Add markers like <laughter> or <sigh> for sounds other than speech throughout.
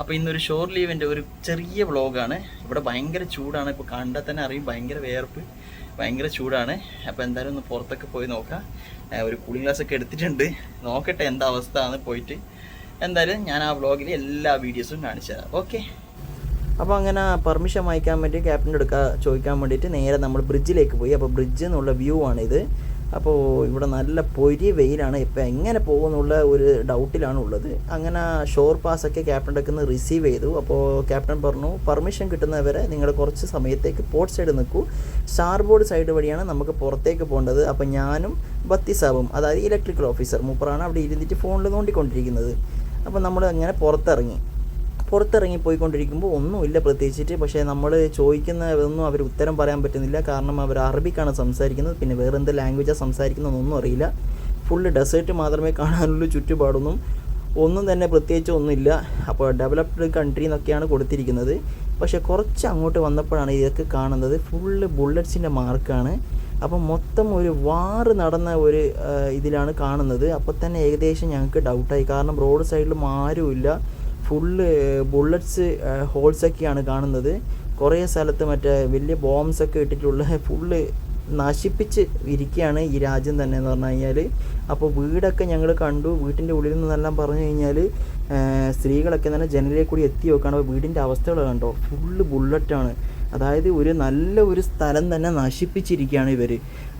അപ്പോൾ ഇന്നൊരു ഷോർ ലീവിന്റെ ഒരു ചെറിയ വ്ളോഗാണ് ഇവിടെ ഭയങ്കര ചൂടാണ്. ഇപ്പോൾ കണ്ടാൽ തന്നെ അറിയും. ഭയങ്കര വേർപ്പ് ഭയങ്കര ചൂടാണ്. അപ്പോൾ എന്തായാലും ഒന്ന് പുറത്തൊക്കെ പോയി നോക്കാം. ഒരു കൂളിംഗ് ഗ്ലാസ് ഒക്കെ എടുത്തിട്ടുണ്ട്. നോക്കട്ടെ എന്താ അവസ്ഥ ആണ് പോയിട്ട്. എന്തായാലും ഞാൻ ആ വ്ളോഗിൽ എല്ലാ വീഡിയോസും കാണിച്ചു തരാം. ഓക്കെ അപ്പോൾ അങ്ങനെ പെർമിഷൻ വാങ്ങിക്കാൻ വേണ്ടി ക്യാപ്റ്റന്റെ എടുക്കാൻ ചോദിക്കാൻ വേണ്ടിയിട്ട് നേരെ നമ്മൾ ബ്രിഡ്ജിലേക്ക് പോയി. അപ്പോൾ ബ്രിഡ്ജ് നിന്നുള്ള വ്യൂ ആണിത്. അപ്പോൾ ഇവിടെ നല്ല പൊരി വെയിലാണ്. ഇപ്പോൾ എങ്ങനെ പോകുമെന്നുള്ള ഒരു ഡൗട്ടിലാണ് ഉള്ളത് അങ്ങനെ ഷോർ പാസ്സൊക്കെ ക്യാപ്റ്റന്റെ ഒക്കെ റിസീവ് ചെയ്തു. അപ്പോൾ ക്യാപ്റ്റൻ പറഞ്ഞു പെർമിഷൻ കിട്ടുന്നവരെ നിങ്ങൾ കുറച്ച് സമയത്തേക്ക് പോർട്ട് സൈഡ് നിൽക്കൂ. സ്റ്റാർ ബോർഡ് സൈഡ് വഴിയാണ് നമുക്ക് പുറത്തേക്ക് പോകേണ്ടത്. അപ്പോൾ ഞാനും ബത്തി സാബും അതായത് ഇലക്ട്രിക്കൽ ഓഫീസർ മൂപ്പറാണ് അവിടെ ഇരുന്നിട്ട് ഫോണിൽ നോണ്ടിക്കൊണ്ടിരിക്കുന്നത്. അപ്പോൾ നമ്മൾ അങ്ങനെ പുറത്തിറങ്ങി. പുറത്തിറങ്ങി പോയിക്കൊണ്ടിരിക്കുമ്പോൾ ഒന്നുമില്ല പ്രത്യേകിച്ചിട്ട്. പക്ഷേ നമ്മൾ ചോദിക്കുന്ന ഒന്നും അവർ ഉത്തരം പറയാൻ പറ്റുന്നില്ല. കാരണം അവർ അറബിക്കാണ് സംസാരിക്കുന്നത്. പിന്നെ വേറെ എന്ത് ലാംഗ്വേജാണ് സംസാരിക്കുന്നതെന്നൊന്നും അറിയില്ല. ഫുള്ള് ഡെസേർട്ട് മാത്രമേ കാണാനുള്ളൂ ചുറ്റുപാടൊന്നും. ഒന്നും തന്നെ പ്രത്യേകിച്ച് ഒന്നുമില്ല. അപ്പോൾ ഡെവലപ്ഡ് കൺട്രി എന്നൊക്കെയാണ് കൊടുത്തിരിക്കുന്നത്. പക്ഷേ കുറച്ച് അങ്ങോട്ട് വന്നപ്പോഴാണ് ഇതൊക്കെ കാണുന്നത്. ഫുള്ള് ബുള്ളറ്റ്സിന്റെ മാർക്കാണ് അപ്പം മൊത്തം ഒരു വാറ് നടന്ന ഒരു ഇതിലാണ് കാണുന്നത്. അപ്പോൾ തന്നെ ഏകദേശം ഞങ്ങൾക്ക് ഡൗട്ടായി കാരണം റോഡ് സൈഡിലും ആരുമില്ല. ഫുള്ള് ബുള്ളറ്റ്സ് ഹോൾസൊക്കെയാണ് കാണുന്നത്. കുറേ സ്ഥലത്ത് മറ്റേ വലിയ ബോംബ്സ് ഒക്കെ ഇട്ടിട്ടുള്ള ഫുള്ള് നശിപ്പിച്ച് ഇരിക്കുകയാണ് ഈ രാജ്യം തന്നെ എന്ന് പറഞ്ഞു കഴിഞ്ഞാൽ അപ്പോൾ വീടൊക്കെ ഞങ്ങൾ കണ്ടു. വീട്ടിന്റെ ഉള്ളിൽ നിന്നെല്ലാം പറഞ്ഞു കഴിഞ്ഞാൽ സ്ത്രീകളൊക്കെ തന്നെ ജനലിലേക്ക് കൂടി എത്തി നോക്കുകയാണ് അപ്പോൾ വീടിന്റെ അവസ്ഥകൾ കണ്ടോ? ഫുള്ള് ബുള്ളറ്റാണ് അതായത് ഒരു നല്ല ഒരു സ്ഥലം തന്നെ നശിപ്പിച്ചിരിക്കുകയാണ് ഇവർ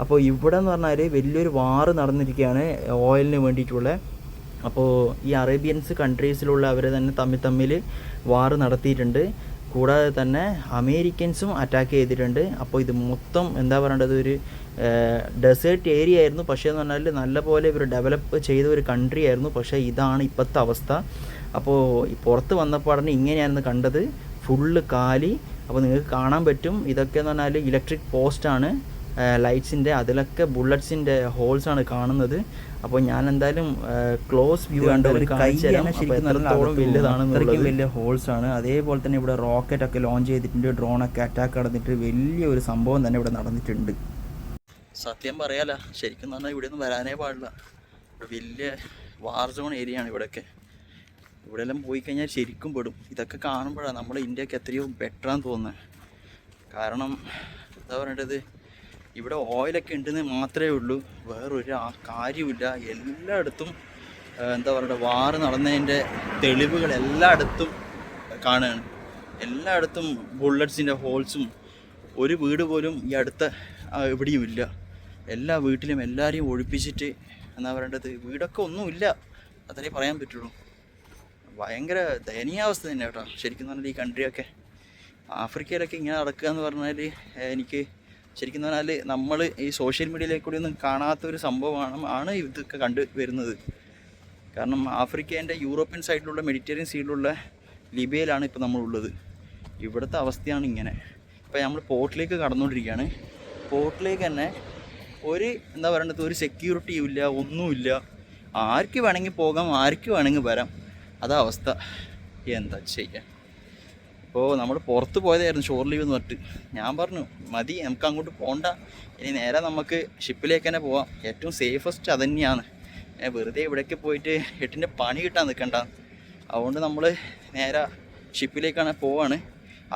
അപ്പോൾ ഇവിടെ എന്ന് പറഞ്ഞാൽ വലിയൊരു വാറ് നടന്നിരിക്കുകയാണ് ഓയിലിന് വേണ്ടിയിട്ടുള്ള. അപ്പോൾ ഈ അറേബ്യൻസ് കൺട്രീസിലുള്ള അവർ തന്നെ തമ്മിൽ തമ്മിൽ വാർ നടത്തിയിട്ടുണ്ട്. കൂടാതെ തന്നെ അമേരിക്കൻസും അറ്റാക്ക് ചെയ്തിട്ടുണ്ട്. അപ്പോൾ ഇത് മൊത്തം എന്താ പറയേണ്ടത്? ഒരു ഡെസേർട്ട് ഏരിയ ആയിരുന്നു. പക്ഷേ എന്ന് പറഞ്ഞാൽ നല്ലപോലെ ഇവർ ഡെവലപ്പ് ചെയ്ത ഒരു കൺട്രി ആയിരുന്നു. പക്ഷേ ഇതാണ് ഇപ്പോഴത്തെ അവസ്ഥ. അപ്പോൾ പുറത്ത് വന്നപ്പോഴാണ് ഇങ്ങനെയായിരുന്നു കണ്ടത്. ഫുള്ള് കാലി. അപ്പോൾ നിങ്ങൾക്ക് കാണാൻ പറ്റും. ഇതൊക്കെ എന്ന് പറഞ്ഞാൽ ഇലക്ട്രിക് പോസ്റ്റാണ് ലൈറ്റ്സിന്റെ അതിലൊക്കെ ബുള്ളറ്റ്സിന്റെ ഹോൾസ് ആണ് കാണുന്നത്. അപ്പോൾ ഞാൻ എന്തായാലും ക്ലോസ് വ്യൂ കണ്ട ഒരു എത്രത്തോളം വലുതാണെന്നുള്ളത് വലിയ ഹോൾസ് ആണ്. അതേപോലെ തന്നെ ഇവിടെ റോക്കറ്റ് ഒക്കെ ലോഞ്ച് ചെയ്തിട്ടുണ്ട്. ഡ്രോണൊക്കെ അറ്റാക്ക് നടന്നിട്ട് വലിയ ഒരു സംഭവം തന്നെ ഇവിടെ നടന്നിട്ടുണ്ട്. സത്യം പറയാല ശരിക്കും പറഞ്ഞാൽ ഇവിടെ ഒന്നും വരാനേ പാടില്ല. വലിയ വാർ സോൺ ഏരിയ ആണ് ഇവിടെയൊക്കെ. ഇവിടെ എല്ലാം പോയി കഴിഞ്ഞാൽ ശരിക്കും പെടും. ഇതൊക്കെ കാണുമ്പോഴാണ് നമ്മുടെ ഇന്ത്യയ്ക്ക് എത്രയോ ബെറ്ററാന്ന് തോന്നുന്നത് കാരണം എന്താ പറയേണ്ടത്? ഇവിടെ ഓയിലൊക്കെ ഉണ്ടെന്ന് മാത്രമേ ഉള്ളൂ. വേറൊരു ആ കാര്യമില്ല എല്ലായിടത്തും എന്താ പറയുക വാറ് നടന്നതിന്റെ തെളിവുകൾ എല്ലായിടത്തും കാണുകയാണ്. എല്ലായിടത്തും ബുള്ളറ്റ്സിന്റെ ഹോൾസും ഒരു വീട് പോലും ഈ അടുത്ത എവിടെയും ഇല്ല എല്ലാ വീട്ടിലും എല്ലാവരെയും ഒഴിപ്പിച്ചിട്ട് എന്താ പറയേണ്ടത്? വീടൊക്കെ ഒന്നുമില്ല. അത്രേ പറയാൻ പറ്റുള്ളൂ. ഭയങ്കര ദയനീയാവസ്ഥ തന്നെ കേട്ടോ. ശരിക്കും പറഞ്ഞാൽ ഈ കൺട്രിയൊക്കെ ആഫ്രിക്കയിലൊക്കെ ഇങ്ങനെ നടക്കുക എന്ന് പറഞ്ഞാൽ എനിക്ക് ശരിക്കും പറഞ്ഞാൽ നമ്മൾ ഈ സോഷ്യൽ മീഡിയയിലേക്ക് കൂടി ഒന്നും കാണാത്ത ഒരു സംഭവമാണ് ആണ് ഇതൊക്കെ കണ്ടു വരുന്നത്. കാരണം ആഫ്രിക്കേന്റെ യൂറോപ്യൻ സൈഡിലുള്ള മെഡിറ്ററേനിയൻ സൈഡിലുള്ള ലിബിയയിലാണ് ഇപ്പോൾ നമ്മളുള്ളത്. ഇവിടുത്തെ അവസ്ഥയാണ് ഇങ്ങനെ. ഇപ്പോൾ നമ്മൾ പോർട്ടിലേക്ക് കടന്നുകൊണ്ടിരിക്കുകയാണ്. പോർട്ടിലേക്ക് തന്നെ ഒരു എന്താ പറയേണ്ടത് ഒരു സെക്യൂരിറ്റിയും ഇല്ല ഒന്നുമില്ല. ആർക്ക് വേണമെങ്കിൽ പോകാം ആർക്ക് വേണമെങ്കിൽ വരാം. അതാ അവസ്ഥ. എന്താ ചെയ്യാൻ? ഇപ്പോൾ നമ്മൾ പുറത്ത് പോയതായിരുന്നു ഷോർ ലീവ് എന്ന് പറഞ്ഞിട്ട്. ഞാൻ പറഞ്ഞു മതി നമുക്ക് അങ്ങോട്ട് പോകണ്ട ഇനി നേരെ നമുക്ക് ഷിപ്പിലേക്ക് തന്നെ പോവാം. ഏറ്റവും സേഫസ്റ്റ് അത് തന്നെയാണ്. വെറുതെ ഇവിടേക്ക് പോയിട്ട് എട്ടിന്റെ പണി കിട്ടാൻ നിൽക്കണ്ട. അതുകൊണ്ട് നമ്മൾ നേരെ ഷിപ്പിലേക്കാണ് പോവാണ്.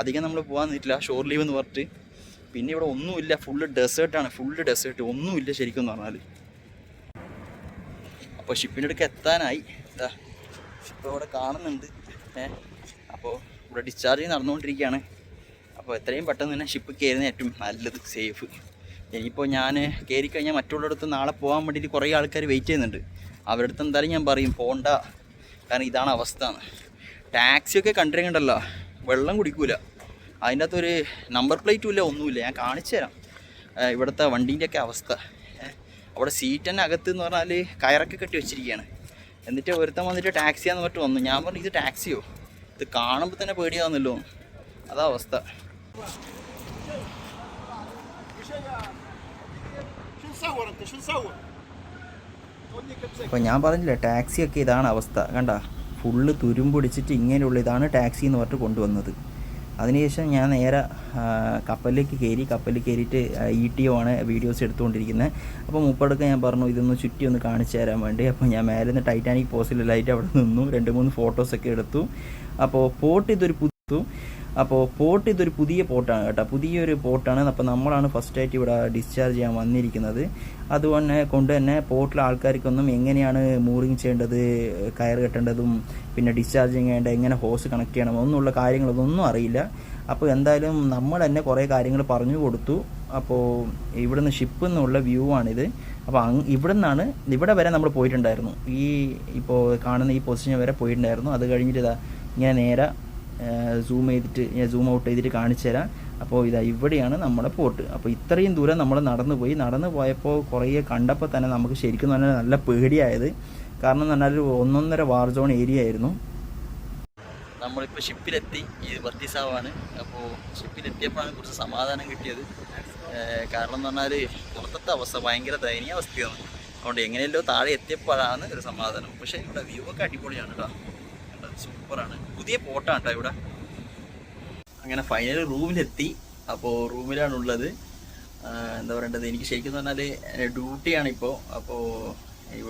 അധികം നമ്മൾ പോകാൻ നിന്നിട്ടില്ല ഷോർ ലീവ് എന്ന് പറഞ്ഞിട്ട്. പിന്നെ ഇവിടെ ഒന്നുമില്ല ഫുള്ള് ഡെസേർട്ടാണ് ഫുള്ള് ഡെസേർട്ട് ഒന്നുമില്ല ശരിക്കും എന്ന് പറഞ്ഞാൽ അപ്പോൾ ഷിപ്പിന്റെ അടുക്ക് എത്താനായി. ഷിപ്പ് ഇവിടെ കാണുന്നുണ്ട്. ഏ അപ്പോൾ ഇവിടെ ഡിസ്ചാർജ് നടന്നുകൊണ്ടിരിക്കുകയാണ്. അപ്പോൾ എത്രയും പെട്ടെന്ന് തന്നെ ഷിപ്പ് കയറുന്ന ഏറ്റവും നല്ലത് സേഫ് ഇനിയിപ്പോൾ ഞാൻ കയറി കഴിഞ്ഞാൽ മറ്റുള്ളവരടുത്ത് നാളെ പോകാൻ വേണ്ടിയിട്ട് കുറേ ആൾക്കാർ വെയിറ്റ് ചെയ്യുന്നുണ്ട്. അവരുടെ അടുത്ത് എന്തായാലും ഞാൻ പറയും പോണ്ട. കാരണം ഇതാണ് അവസ്ഥ. ടാക്സിയൊക്കെ കണ്ടിരിക്കണ്ടല്ലോ വെള്ളം കുടിക്കൂല. അതിന്റെ അകത്തൊരു നമ്പർ പ്ലേറ്റും ഇല്ല ഒന്നുമില്ല. ഞാൻ കാണിച്ചു തരാം. ഇവിടുത്തെ വണ്ടീന്റെയൊക്കെ അവസ്ഥ. അവിടെ സീറ്റ് തന്നെ അകത്ത് എന്ന് പറഞ്ഞാൽ കയറൊക്കെ കെട്ടി വെച്ചിരിക്കുകയാണ്. എന്നിട്ട് ഒരുത്തം വന്നിട്ട് ടാക്സിയാന്ന് പറഞ്ഞിട്ട് വന്നു. ഞാൻ പറഞ്ഞു ഇത് ടാക്സിയോ ഇത് കാണുമ്പോൾ തന്നെ പേടിയാവുന്നല്ലോ. അതാ അവസ്ഥ. അപ്പൊ ഞാൻ പറഞ്ഞില്ലേ ടാക്സിയൊക്കെ ഇതാണ് അവസ്ഥ. കണ്ട ഫുള്ള് തുരുമ്പൊടിച്ചിട്ട് ഇങ്ങനെയുള്ള ഇതാണ് ടാക്സി എന്ന് പറഞ്ഞിട്ട് കൊണ്ടുവന്നത്. അതിനുശേഷം ഞാൻ നേരെ കപ്പലിലേക്ക് കയറി കപ്പലിൽ കയറിയിട്ട് ഇ ടി ഒ ആണ് വീഡിയോസ് എടുത്തുകൊണ്ടിരിക്കുന്നത്. അപ്പോൾ മുപ്പടക്കം ഞാൻ പറഞ്ഞു ഇതൊന്ന് ചുറ്റി ഒന്ന് കാണിച്ചു തരാൻ വേണ്ടി. അപ്പോൾ ഞാൻ മേലെ നിന്ന് ടൈറ്റാനിക് ലൈറ്റ് അവിടെ നിന്നു. രണ്ട് മൂന്ന് ഫോട്ടോസൊക്കെ എടുത്തു. അപ്പോൾ പോട്ട് ഇതൊരു പുതു അപ്പോൾ പോർട്ട് ഇതൊരു പുതിയ പോർട്ടാണ് കേട്ടോ. പുതിയൊരു പോർട്ടാണ് അപ്പോൾ നമ്മളാണ് ഫസ്റ്റായിട്ട് ഇവിടെ ഡിസ്ചാർജ് ചെയ്യാൻ വന്നിരിക്കുന്നത്. അതുകൊണ്ട് കൊണ്ട് തന്നെ പോർട്ടിലെ ആൾക്കാർക്കൊന്നും എങ്ങനെയാണ് മൂറിങ് ചെയ്യേണ്ടത് കയർ കെട്ടേണ്ടതും പിന്നെ ഡിസ്ചാർജിങ് ചെയ്യേണ്ട എങ്ങനെ ഹോസ് കണക്ട് ചെയ്യണം ഒന്നുള്ള കാര്യങ്ങളൊന്നും അറിയില്ല. അപ്പോൾ എന്തായാലും നമ്മൾ തന്നെ കുറേ കാര്യങ്ങൾ പറഞ്ഞു കൊടുത്തു. അപ്പോൾ ഇവിടുന്ന് ഷിപ്പ് എന്നുള്ള വ്യൂ ആണിത്. അപ്പോൾ അങ് ഇവിടെ നിന്നാണ് ഇവിടെ വരെ നമ്മൾ പോയിട്ടുണ്ടായിരുന്നു. ഈ ഇപ്പോൾ കാണുന്ന ഈ പൊസിഷൻ വരെ പോയിട്ടുണ്ടായിരുന്നു. അത് കഴിഞ്ഞിട്ട് ഇങ്ങനെ നേരെ സൂം ചെയ്തിട്ട് ഞാൻ സൂം ഔട്ട് ചെയ്തിട്ട് കാണിച്ചു തരാം. അപ്പോൾ ഇതാ ഇവിടെയാണ് നമ്മുടെ പോർട്ട് അപ്പോൾ ഇത്രയും ദൂരം നമ്മൾ നടന്നു പോയി. നടന്നു പോയപ്പോൾ കുറേ കണ്ടപ്പോൾ തന്നെ നമുക്ക് ശരിക്കും പറഞ്ഞാൽ നല്ല പേടിയായത്. കാരണം എന്ന് പറഞ്ഞാൽ ഒന്നൊന്നര വാർ സോൺ ഏരിയ ആയിരുന്നു. നമ്മളിപ്പോൾ ഷിപ്പിലെത്തി ഇത് വർത്തിസാവാണ് അപ്പോൾ ഷിപ്പിലെത്തിയപ്പോഴാണ് കുറച്ച് സമാധാനം കിട്ടിയത്. കാരണം എന്ന് പറഞ്ഞാൽ പുറത്തത്തെ അവസ്ഥ ഭയങ്കര ദയനീയ അവസ്ഥയാണ്. അതുകൊണ്ട് എങ്ങനെയല്ലോ താഴെ എത്തിയപ്പോഴാണ് ഒരു സമാധാനം. പക്ഷേ ഇവിടെ വ്യൂ ഒക്കെ അടിപൊളിയാണ് കേട്ടോ? സൂപ്പറാണ്. പുതിയ പോട്ടാണ് കേട്ടോ ഇവിടെ. അങ്ങനെ ഫൈനൽ റൂമിലെത്തി അപ്പോൾ റൂമിലാണ് ഉള്ളത് എന്താ പറയേണ്ടത്? എനിക്ക് ശരിക്കും പറഞ്ഞാൽ ഡ്യൂട്ടിയാണ് ഇപ്പോൾ അപ്പോൾ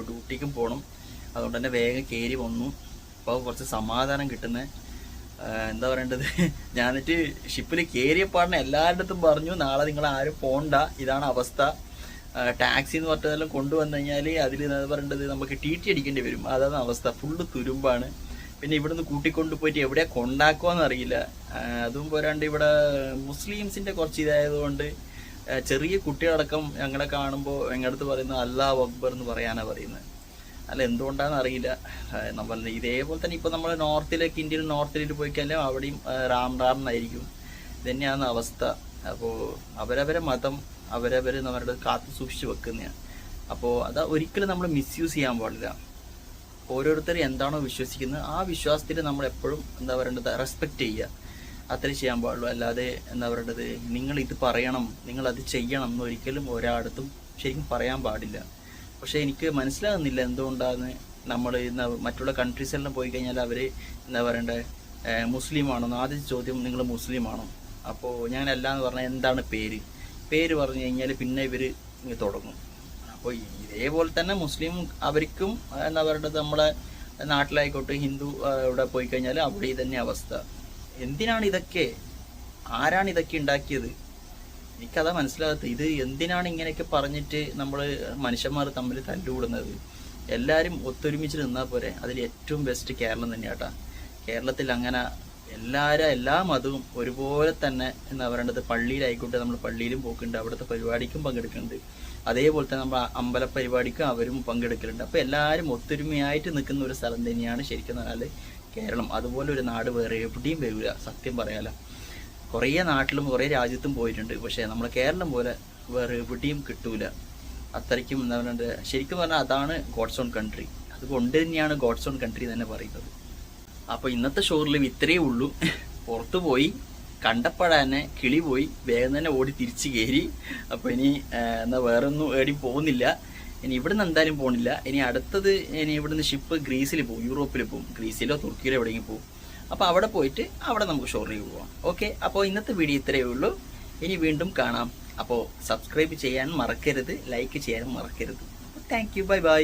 ഡ്യൂട്ടിക്കും പോകണം അതുകൊണ്ട് തന്നെ വേഗം കയറി വന്നു. അപ്പോൾ കുറച്ച് സമാധാനം കിട്ടുന്നത് എന്താ പറയേണ്ടത്? <laughs> ഞാനിട്ട് ഷിപ്പിൽ കയറിയ പാടിനെ എല്ലാവരുടെ പറഞ്ഞു നാളെ നിങ്ങൾ ആരും പോണ്ട. ഇതാണ് അവസ്ഥ. ടാക്സി എന്ന് പറഞ്ഞതെല്ലാം കൊണ്ടുവന്നു കഴിഞ്ഞാൽ അതിൽ എന്താ പറയേണ്ടത്? നമുക്ക് ടി ടി അടിക്കേണ്ടി വരും. അതാണ് അവസ്ഥ. ഫുള്ള് തുരുമ്പാണ്. പിന്നെ ഇവിടുന്ന് കൂട്ടിക്കൊണ്ട് പോയിട്ട് എവിടെ കൊണ്ടാക്കുവാന്ന് അറിയില്ല. അതും പോരാണ്ട് ഇവിടെ മുസ്ലിംസിന്റെ കുറച്ച് ഇതായതുകൊണ്ട് ചെറിയ കുട്ടികളടക്കം ഞങ്ങളെ കാണുമ്പോൾ ഞങ്ങളുടെ അടുത്ത് പറയുന്നത് അല്ലാഹ് അക്ബർ എന്ന് പറയാനാണ് പറയുന്നത് അല്ല എന്തുകൊണ്ടാണെന്ന് അറിയില്ല. നമ്മൾ ഇതേപോലെ തന്നെ ഇപ്പോൾ നമ്മൾ നോർത്തിലേക്ക് ഇന്ത്യയിൽ നോർത്തിലേക്ക് പോയി കഴിഞ്ഞാൽ അവിടെയും റാം റാം എന്നായിരിക്കും ഇത് തന്നെയാണ് അവസ്ഥ. അപ്പോൾ അവരവരെ മതം അവരവർ നമ്മുടെ കാത്തു സൂക്ഷിച്ച് വെക്കുന്നതാണ് അപ്പോൾ അത് ഒരിക്കലും നമ്മൾ മിസ്യൂസ് ചെയ്യാൻ പാടില്ല. ഓരോരുത്തർ എന്താണോ വിശ്വസിക്കുന്നത് ആ വിശ്വാസത്തിൽ നമ്മൾ എപ്പോഴും എന്താ പറയേണ്ടത് റെസ്പെക്റ്റ് ചെയ്യുക. അത്രേ ചെയ്യാൻ പാടുള്ളൂ. അല്ലാതെ എന്താ പറയേണ്ടത് നിങ്ങൾ ഇത് പറയണം നിങ്ങൾ അത് ചെയ്യണം എന്ന് ഒരിക്കലും ഒരാടത്തും ശരിക്കും പറയാൻ പാടില്ല. പക്ഷേ എനിക്ക് മനസ്സിലാകുന്നില്ല എന്തുകൊണ്ടാണ് നമ്മൾ ഇന്ന് മറ്റുള്ള കൺട്രീസെല്ലാം പോയി കഴിഞ്ഞാൽ അവർ എന്താ പറയണ്ടേ മുസ്ലിം മുസ്ലിമാണോ ആദ്യ ചോദ്യം നിങ്ങൾ മുസ്ലിമാണോ അപ്പോൾ ഞാൻ അല്ല എന്ന് പറഞ്ഞാൽ എന്താണ് പേര്? പേര് പറഞ്ഞു കഴിഞ്ഞാൽ പിന്നെ ഇവർ തുടങ്ങും. അപ്പോൾ ഇതേപോലെ തന്നെ മുസ്ലിം അവർക്കും എന്താ പറയുന്നത് നമ്മളെ നാട്ടിലായിക്കോട്ടെ ഹിന്ദു ഇവിടെ പോയി കഴിഞ്ഞാൽ അവിടെ തന്നെ അവസ്ഥ. എന്തിനാണ് ഇതൊക്കെ? ആരാണ് ഇതൊക്കെ ഉണ്ടാക്കിയത്? എനിക്കതാ മനസ്സിലാകാത്തത്. ഇത് എന്തിനാണ് ഇങ്ങനെയൊക്കെ പറഞ്ഞിട്ട് നമ്മൾ മനുഷ്യന്മാർ തമ്മിൽ തല്ലുകൂടുന്നത്? എല്ലാവരും ഒത്തൊരുമിച്ച് നിന്നാൽ പോരെ. അതിൽ ഏറ്റവും ബെസ്റ്റ് കേരളം തന്നെയാട്ടാ. കേരളത്തിൽ അങ്ങനെ എല്ലാവരും എല്ലാ മതവും ഒരുപോലെ തന്നെ എന്താ പറയേണ്ടത്? പള്ളിയിലായിക്കോട്ടെ നമ്മൾ പള്ളിയിലും പോക്കുണ്ട് അവിടുത്തെ പരിപാടിക്കും പങ്കെടുക്കുന്നുണ്ട്. അതേപോലെ തന്നെ നമ്മൾ അമ്പല പരിപാടിക്ക് അവരും പങ്കെടുക്കലുണ്ട്. അപ്പോൾ എല്ലാവരും ഒത്തൊരുമയായിട്ട് നിൽക്കുന്ന ഒരു സ്ഥലം തന്നെയാണ് ശരിക്കും പറഞ്ഞാൽ കേരളം. അതുപോലെ ഒരു നാട് വേറെ എവിടെയും വരില്ല സത്യം പറയാലോ. കുറേ നാട്ടിലും കുറേ രാജ്യത്തും പോയിട്ടുണ്ട്. പക്ഷേ നമ്മൾ കേരളം പോലെ വേറെ എവിടെയും കിട്ടൂല. അത്രയ്ക്കും എന്താ പറയുക ശരിക്കും പറഞ്ഞാൽ അതാണ് ഗോഡ്സ് ഓൺ കൺട്രി. അതുകൊണ്ട് തന്നെയാണ് ഗോഡ്സ് ഓൺ കൺട്രി തന്നെ പറയുന്നത്. അപ്പോൾ ഇന്നത്തെ ഷോറിലും ഇത്രയേ ഉള്ളൂ. പുറത്തു പോയി കണ്ടപ്പോഴന്നെ കിളി പോയി. വേഗം തന്നെ ഓടി തിരിച്ചു കയറി അപ്പോൾ ഇനി എന്നാൽ വേറൊന്നും വേറെ ഏടി പോകുന്നില്ല. ഇനി ഇവിടുന്ന് എന്തായാലും പോകുന്നില്ല ഇനി അടുത്തത് ഇനി ഇവിടുന്ന് ഷിപ്പ് ഗ്രീസിൽ പോകും യൂറോപ്പിൽ പോകും. ഗ്രീസിലോ തുർക്കിയിലോ എവിടെയെങ്കിലും പോകും. അപ്പോൾ അവിടെ പോയിട്ട് അവിടെ നമുക്ക് ഷോറിലേക്ക് പോവാം. ഓക്കെ? അപ്പോൾ ഇന്നത്തെ വീഡിയോ ഇത്രയേ ഉള്ളൂ. ഇനി വീണ്ടും കാണാം. അപ്പോൾ സബ്സ്ക്രൈബ് ചെയ്യാൻ മറക്കരുത് ലൈക്ക് ചെയ്യാൻ മറക്കരുത്. Thank you bye bye